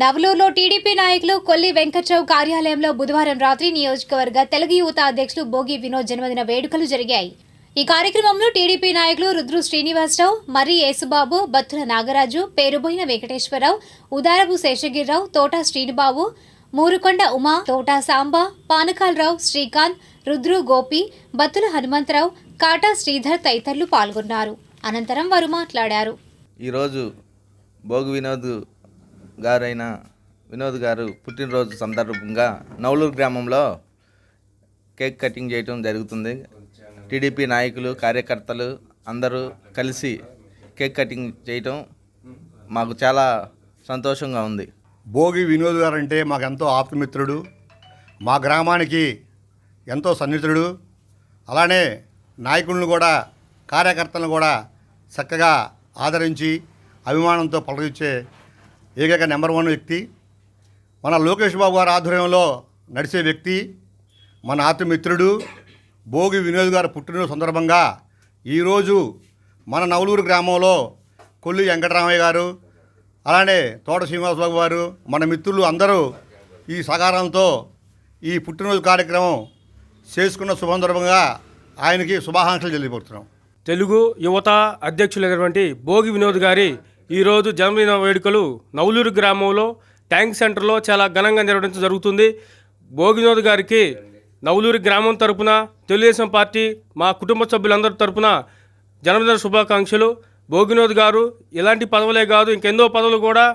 నవలూరులో TDP నాయకులు కొల్లి వెంకట్రావు కార్యాలయంలో బుధవారం రాత్రి నియోజకవర్గ తెలుగు యువత అధ్యక్షులు భోగి వినోద్ జన్మదిన వేడుకలు జరిగాయి. ఈ కార్యక్రమంలో టీడీపీ నాయకులు రుద్రు శ్రీనివాసరావు మర్రి యేసుబాబు బత్తుల నాగరాజు పేరుబోయిన వెంకటేశ్వరరావు ఉదారపు శేషగిరిరావు తోట శ్రీనిబాబు మూరుకొండ ఉమా తోటా సాంబ పానకాలరావు శ్రీకాంత్ రుద్రు గోపి బత్తుల హనుమంతరావు కాటా శ్రీధర్ తదితరులు పాల్గొన్నారు. అనంతరం వారు మాట్లాడారు. ఈరోజు భోగి వినోద్ గారైన వినోద్ గారు పుట్టినరోజు సందర్భంగా నవలూరు గ్రామంలో కేక్ కటింగ్ చేయటం జరుగుతుంది. టీడీపీ నాయకులు కార్యకర్తలు అందరూ కలిసి కేక్ కటింగ్ చేయటం మాకు చాలా సంతోషంగా ఉంది. భోగి వినోద్ గారు అంటే మాకు ఎంతో ఆప్తమిత్రుడు. మా గ్రామానికి ఎంతో సన్నిహితుడు. అలానే నాయకులను కూడా కార్యకర్తలను కూడా చక్కగా ఆదరించి అభిమానంతో పలకరించే ఏకైక నెంబర్ వన్ వ్యక్తి. మన లోకేష్ బాబు గారి ఆధ్వర్యంలో నడిచే వ్యక్తి మన ఆత్మమిత్రుడు భోగి వినోద్ గారు పుట్టినరోజు సందర్భంగా ఈరోజు మన నవలూరు గ్రామంలో కొల్లి వెంకటరామయ్య గారు అలానే తోట శ్రీనివాసబాబు గారు మన మిత్రులు అందరూ ఈ సహకారంతో ఈ పుట్టినరోజు కార్యక్రమం చేసుకున్న శుభందర్భంగా ఆయనకి శుభాకాంక్షలు తెలియపడుతున్నాం తెలుగు యువత అధ్యక్షులైనటువంటి భోగి వినోద్ గారి ఈరోజు జన్మదిన వేడుకలు నవలూరు గ్రామంలో ట్యాంక్ సెంటర్లో చాలా ఘనంగా నిర్వహించడం జరుగుతుంది. భోగినోద్ గారికి నవలూరు గ్రామం తరపున తెలుగుదేశం పార్టీ మా కుటుంబ సభ్యులందరి తరపున జన్మదిన శుభాకాంక్షలు. భోగినోద్ గారు ఇలాంటి పదవులే కాదు ఇంకెందో పదవులు కూడా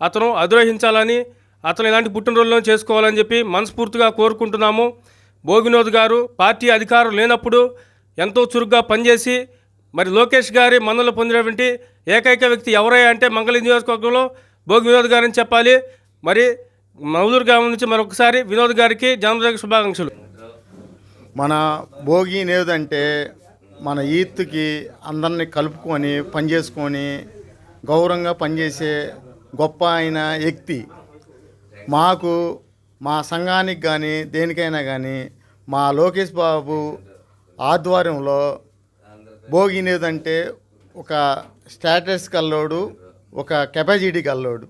అతను అధిరోహించాలని అతను ఇలాంటి పుట్టినరోజులను చేసుకోవాలని చెప్పి మనస్ఫూర్తిగా కోరుకుంటున్నాము. భోగినోద్ గారు పార్టీ అధికారం లేనప్పుడు ఎంతో చురుగ్గా పనిచేసి మరి లోకేష్ గారి మన్నలు పొందినటువంటి ఏకైక వ్యక్తి ఎవరయ్యా అంటే మంగళ నియోజకవర్గంలో భోగి వినోద్ గారని చెప్పాలి. మరి మౌదూర్ గ్రామం నుంచి మరొకసారి వినోద్ గారికి జన్మదిన శుభాకాంక్షలు. మన భోగి నేదంటే మన ఈత్కి అందరినీ కలుపుకొని పనిచేసుకొని గౌరవంగా పనిచేసే గొప్ప అయిన వ్యక్తి. మాకు మా సంఘానికి కానీ దేనికైనా కానీ మా లోకేష్ బాబు ఆధ్వర్యంలో భోగి నేదంటే ఒక స్టేటస్ కల్లోడు ఒక కెపాసిటీ కల్లోడు.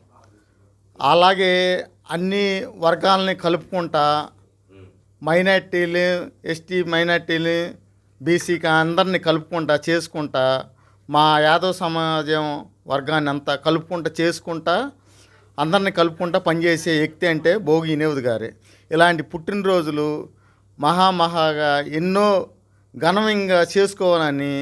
అలాగే అన్ని వర్గాలని కలుపుకుంటా మైనార్టీలు ఎస్టీ మైనార్టీలు బీసీకి అందరిని కలుపుకుంటా చేసుకుంటా మా యాదవ్ సమాజం వర్గాన్ని అంతా కలుపుకుంటా చేసుకుంటా అందరిని కలుపుకుంటా పనిచేసే వ్యక్తి అంటే భోగి వినోద్ గారే. ఇలాంటి పుట్టినరోజులు మహామహాగా ఎన్నో ఘనంగా చేసుకోవాలని